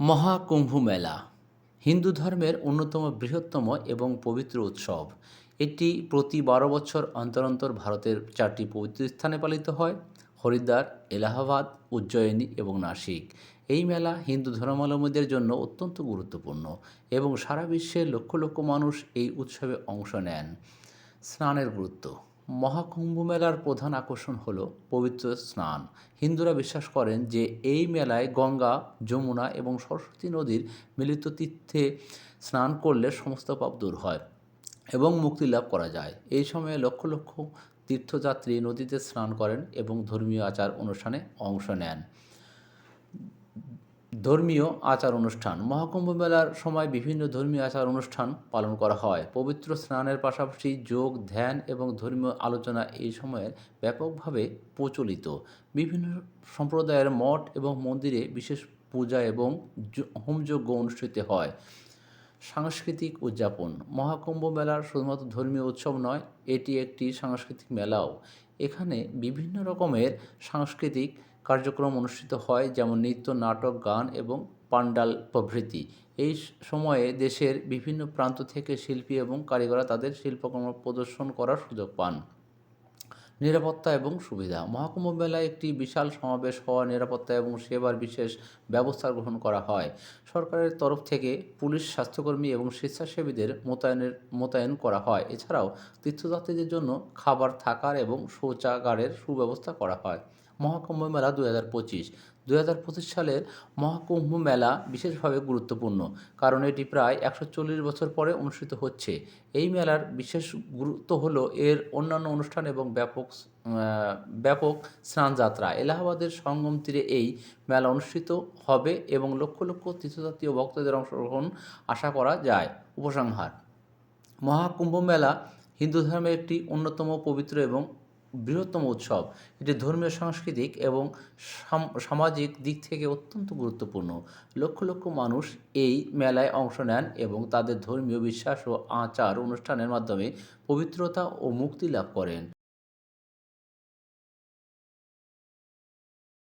মহাকুম্ভ মেলা, হিন্দু ধর্মের অন্যতম বৃহত্তম এবং পবিত্র উৎসব। এটি প্রতি বারো বছর অন্তর অন্তর ভারতের চারটি পবিত্র স্থানে পালিত হয়, হরিদ্বার, এলাহাবাদ, উজ্জয়িনী এবং নাসিক। এই মেলা হিন্দু ধর্মাবলম্বীদের জন্য অত্যন্ত গুরুত্বপূর্ণ এবং সারা বিশ্বে লক্ষ লক্ষ মানুষ এই উৎসবে অংশ নেন। স্নানের গুরুত্ব মহাকুম্ভ মেলার প্রধান আকর্ষণ হল পবিত্র স্নান। হিন্দুরা বিশ্বাস করেন যে এই মেলায় গঙ্গা, যমুনা এবং সরস্বতী নদীর মিলিত তীর্থে স্নান করলে সমস্ত পাপ দূর হয় এবং মুক্তি লাভ করা যায়। এই সময়ে লক্ষ লক্ষ তীর্থযাত্রী নদীতে স্নান করেন এবং ধর্মীয় আচার অনুষ্ঠানে অংশ নেন। ধর্মীয় আচার অনুষ্ঠান। মহাকুম্ভ মেলার সময় বিভিন্ন ধর্মীয় আচার অনুষ্ঠান পালন করা হয়। পবিত্র স্নানের পাশাপাশি যোগ, ধ্যান এবং ধর্মীয় আলোচনা এই সময়ের ব্যাপকভাবে প্রচলিত। বিভিন্ন সম্প্রদায়ের মঠ এবং মন্দিরে বিশেষ পূজা এবং হোমযজ্ঞ অনুষ্ঠিত হয়। সাংস্কৃতিক উদযাপন। মহাকুম্ভ মেলার শুধুমাত্র ধর্মীয় উৎসব নয়, এটি একটি সাংস্কৃতিক মেলাও। এখানে বিভিন্ন রকমের সাংস্কৃতিক কার্যক্রম অনুষ্ঠিত হয় যেমন নৃত্য, নাটক, গান এবং পান্ডাল প্রভৃতি। এই সময়ে দেশের বিভিন্ন প্রান্ত থেকে শিল্পী এবং কারিগররা তাদের শিল্পকর্ম প্রদর্শন করার সুযোগ পান। নিরাপত্তা এবং সুবিধা। মহাকুম্ভ মেলায় একটি বিশাল সমাবেশ হওয়া নিরাপত্তা এবং সেবার বিশেষ ব্যবস্থা গ্রহণ করা হয়। সরকারের তরফ থেকে পুলিশ, স্বাস্থ্যকর্মী এবং স্বেচ্ছাসেবীদের মোতায়েনের, মোতায়েন করা হয়। এছাড়াও তীর্থযাত্রীদের জন্য খাবার, থাকার এবং শৌচাগারের সুব্যবস্থা করা হয়। মহাকুম্ভ মেলা দু হাজার পঁচিশ। দু হাজার পঁচিশ সালের মহাকুম্ভ মেলা বিশেষভাবে গুরুত্বপূর্ণ, কারণ এটি প্রায় একশো চল্লিশ বছর পরে অনুষ্ঠিত হচ্ছে। এই মেলার বিশেষ গুরুত্ব হলো এর অন্যান্য অনুষ্ঠান এবং ব্যাপক ব্যাপক স্নানযাত্রা। এলাহাবাদের সঙ্গম তীরে এই মেলা অনুষ্ঠিত হবে এবং লক্ষ লক্ষ তীর্থযাত্রী ভক্তদের অংশগ্রহণ আশা করা যায়। উপসংহার, মহাকুম্ভ মেলা হিন্দু ধর্মের একটি অন্যতম পবিত্র এবং বৃহত্তম উৎসব। এটি ধর্মীয়, সাংস্কৃতিক এবং সাম- সামাজিক দিক থেকে অত্যন্ত গুরুত্বপূর্ণ। লক্ষ লক্ষ মানুষ এই মেলায় অংশ নেন এবং তাদের ধর্মীয় বিশ্বাস ও আচার অনুষ্ঠানের মাধ্যমে পবিত্রতা ও মুক্তি লাভ করেন।